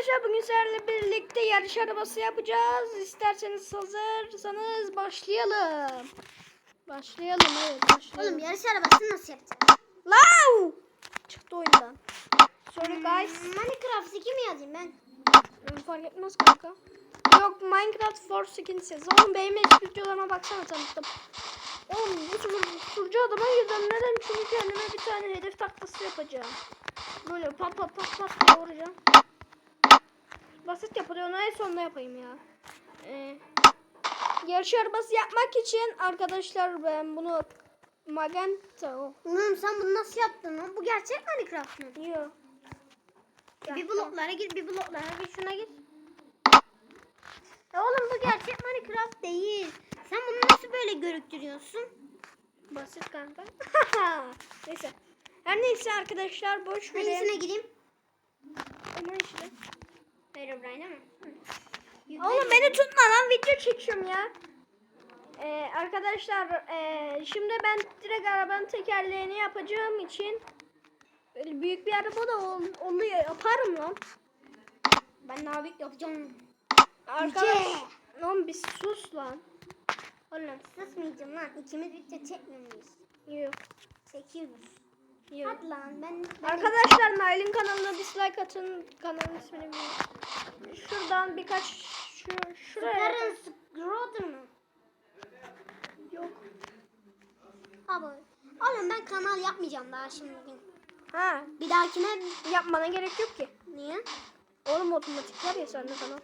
Arkadaşlar bugün sizlerle birlikte yarış arabası yapacağız. İsterseniz hazırsanız başlayalım. Başlayalım evet başlayalım. Oğlum yarış arabasını nasıl yapacağız? Lau! Çıktı oyundan. Sorry guys. Minecraft 2 mi yazayım ben? Hmm, Fark etmez kanka. Yok Minecraft for Skins'iz. Oğlum benim eski videolarıma baksana tanıttım. Oğlum bu tur- turcu adama girdim. Neden? Çünkü kendime bir tane hedef taklası yapacağım. Böyle pat pat pat pat vuracağım. Basit yapılıyor. Onu en sonunda yapayım ya. Ee, yarış arabası yapmak için arkadaşlar ben bunu Magenta o. Oğlum sen bunu nasıl yaptın lan? Bu gerçek Minecraft mı? Yok. E, bir bloklara gir, bir bloklara gir, şuna gir. E oğlum bu gerçek Minecraft değil. Sen bunu nasıl böyle görüktürüyorsun? Basit kanka. neyse. Her neyse arkadaşlar boş verin. Hangisine gireyim? Ama işte. Herobrine mi? Oğlum beni tutma lan video çekiyorum ya. Ee, arkadaşlar ee, şimdi ben direkt arabanın tekerleğini yapacağım için böyle büyük bir araba da ol, onu yaparım lan. Ben navik yapacağım. Arkadaş, lan bir sus lan. Oğlum susmayacağım lan. İkimiz video çekmiyor muyuz? Yok. Çekiyoruz. Yok. Hadi lan ben... ben Arkadaşlar Nail'in kanalına dislike atın. Kanalın ismini bilmiyorum. Şuradan birkaç şu şuraya. Süper Scroder mı? Yok. Abi. Oğlum ben kanal yapmayacağım daha şimdi. Ha, Bir dahakine yapmana gerek yok ki. niye? Oğlum otomatik var ya sende kanal.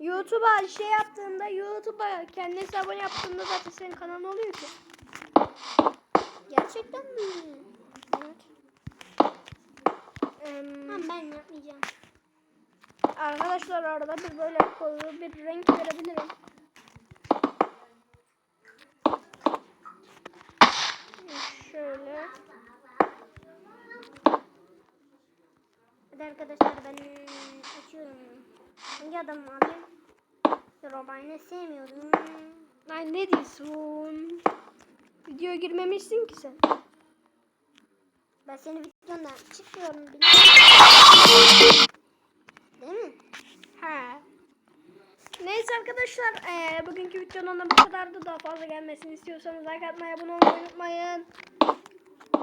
YouTube'a şey yaptığında YouTube'a kendi hesabını yaptığında zaten senin kanalın oluyor ki. Gerçekten mi? Evet. Em, Tamam ben yapmayacağım. arkadaşlar arada bir böyle koyu bir renk verebilirim. Şöyle. Hadi arkadaşlar ben açıyorum. Hangi adam alayım? Robayne sevmiyorum. Ay ne diyorsun? Videoya girmemişsin ki sen. Ben seni videondan çıkıyorum. Değil mi? Ha. Neyse arkadaşlar eee, bugünkü videonun da bu kadardı. Daha fazla gelmesini istiyorsanız like atmayı, abone olmayı unutmayın.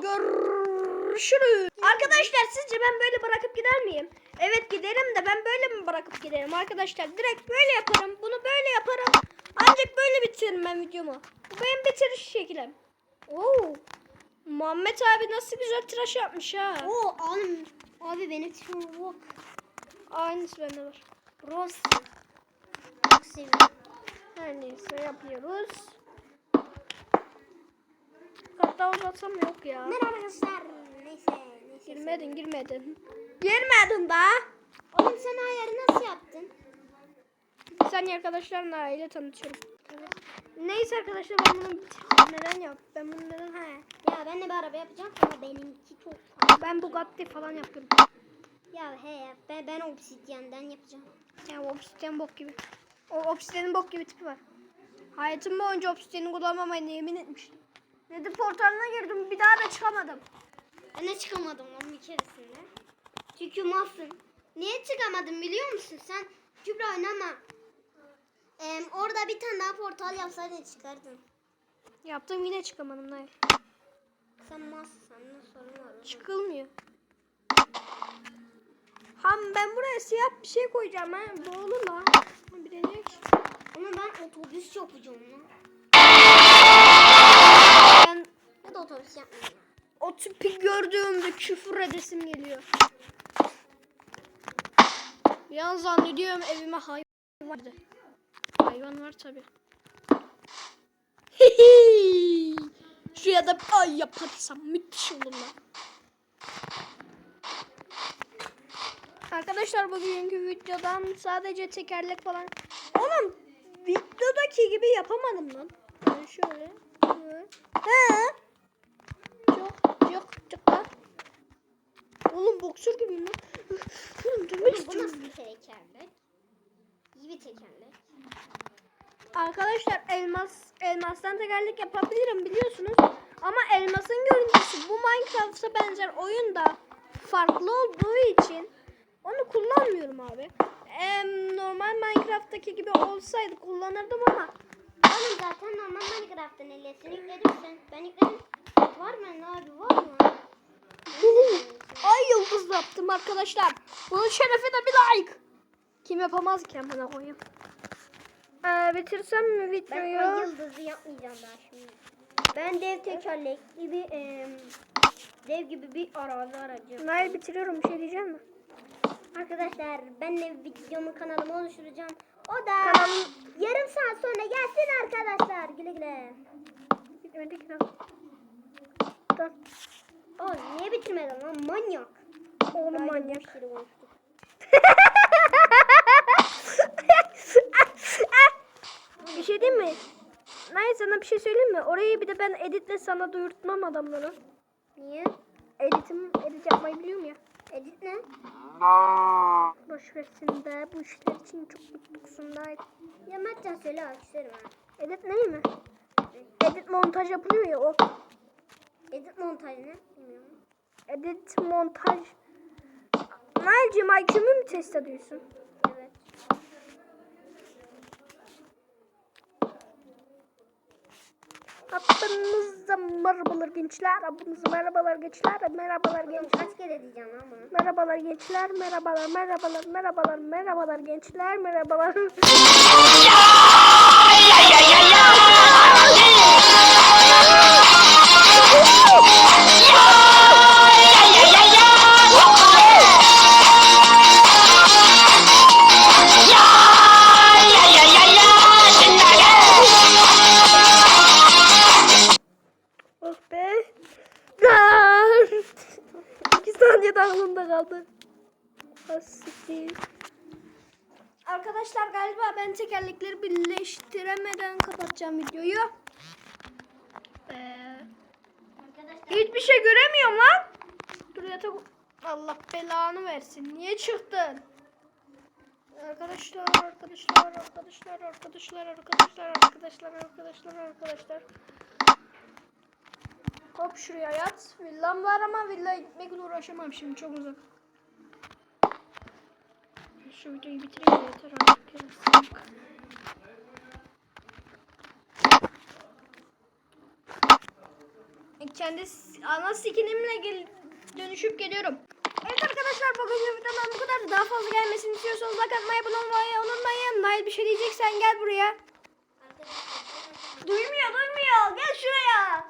Görüşürüz. Arkadaşlar sizce ben böyle bırakıp gider miyim? Evet giderim de ben böyle mi bırakıp giderim arkadaşlar? Direkt böyle yaparım. Bunu böyle yaparım. Ancak böyle bitiririm ben videomu. Bu benim bitiriş şeklim. Oo. Muhammed abi nasıl güzel tıraş yapmış ha. Oo oğlum. Abi benim çok Aynısı bende var. Rose. Çok seviyorum. Her neyse yapıyoruz. Hatta uzatsam yok ya. Merhaba arkadaşlar. Neyse. Neyse. Girmedin girmedin. Girmedin da. Oğlum sen ayarı nasıl yaptın? Bir saniye arkadaşlar Nail'e tanıtıyorum. Neyse arkadaşlar ben bunu bitirdim. Neden yap? Ben neden he? Ya ben de bir araba yapacağım ama benimki çok fazla. Ben Bugatti falan yapıyorum. Ya he ben, ben obsidyenden yapacağım. Ya obsidyen bok gibi. O obsidyenin bok gibi tipi var. Hayatım boyunca obsidyeni kullanmamayı yemin etmiştim. Nedir portalına girdim bir daha da çıkamadım. Ben de çıkamadım lan bir keresinde. Çünkü malsın. Niye çıkamadın biliyor musun sen? Kübra oynama. Ee, orada bir tane daha portal yapsaydın çıkardın. Yaptım yine çıkamadım Nail. Sen malsın sende sorun var. Çıkılmıyor. Ham ben buraya siyah bir şey koyacağım ha. Bu olur lan. Bir deneyek. Ama ben otobüs yapacağım lan. Ben Ya da otobüs yapmayacağım. o tipi gördüğümde küfür edesim geliyor. Bir an zannediyorum evime hayvan vardı. Hayvan var tabi. Şuraya da ay yaparsam müthiş olur lan. Arkadaşlar bugünkü videodan sadece tekerlek falan. Oğlum videodaki gibi yapamadım lan. Yani şöyle. He. Çok çok çok. Oğlum boksör gibiyim lan. Oğlum dövmek Oğlum bu istiyorum. nasıl bir tekerlek? İyi bir tekerlek. Arkadaşlar elmas elmastan tekerlek yapabilirim biliyorsunuz. Ama elmasın görüntüsü bu Minecraft'a benzer oyunda farklı olduğu için Onu kullanmıyorum abi. Em, normal Minecraft'taki gibi olsaydı kullanırdım ama Oğlum zaten normal Minecraft'ın ellesini yükledin sen. Ben yükledim. Var mı ne abi var mı? ay yıldız yaptım arkadaşlar. Bunun şerefine bir like. Kim yapamaz ki amına koyayım. Ee, bitirsem mi Ben videoyu? o yıldızı yapmayacağım daha şimdi. Ben dev tekerlekli bir em, dev gibi bir arazi aracım. Nail bitiriyorum bir şey diyeceğim mi? Arkadaşlar ben de videomu kanalımı oluşturacağım. O da Kanalım- yarım saat sonra gelsin arkadaşlar. Güle güle. Bitmedi ki. Dur. Oğlum niye bitirmedin lan manyak. Oğlum manyak. boş yere konuştuk. bir şey diyeyim mi? Nail sana bir şey söyleyeyim mi? Orayı bir de ben editle sana duyurtmam adamlara. Niye? Editim, edit yapmayı biliyorum ya. Edit ne? Boş versin de bu işler için çok mutlusun Nail. Ya Mertcan söyle alkışlarım ha. Edit ne mi? Edit montaj yapılıyor ya o. Edit montaj ne? Bilmiyorum. Edit montaj. Nail'cim IQ'mu mu test ediyorsun? Hepinize merhabalar gençler. Hepinize merhabalar gençler. Merhabalar gençler. kaç kere diyeceğim bunu? Merhabalar gençler. Merhabalar, merhabalar, merhabalar, merhabalar gençler. Merhabalar. Aklımda kaldı. Asiktir. Arkadaşlar galiba ben tekerlekleri birleştiremeden kapatacağım videoyu. Ee, Arkadaşlar hiçbir şey göremiyorum lan. Dur yatak. Allah belanı versin. Niye çıktın? Arkadaşlar, arkadaşlar, arkadaşlar, arkadaşlar, arkadaşlar, arkadaşlar, arkadaşlar, arkadaşlar. Hop şuraya yat. Villam var ama villaya gitmekle uğraşamam şimdi çok uzak. Şu videoyu bitireyim yeter artık. ya, sık. Kendi ana skinimle gel dönüşüp geliyorum. Evet arkadaşlar bugünkü videodan bu kadar. Daha fazla gelmesini istiyorsanız like atmayı, abone olmayı unutmayın. Nail bir şey diyeceksen gel buraya. Duymuyor duymuyor. Gel şuraya.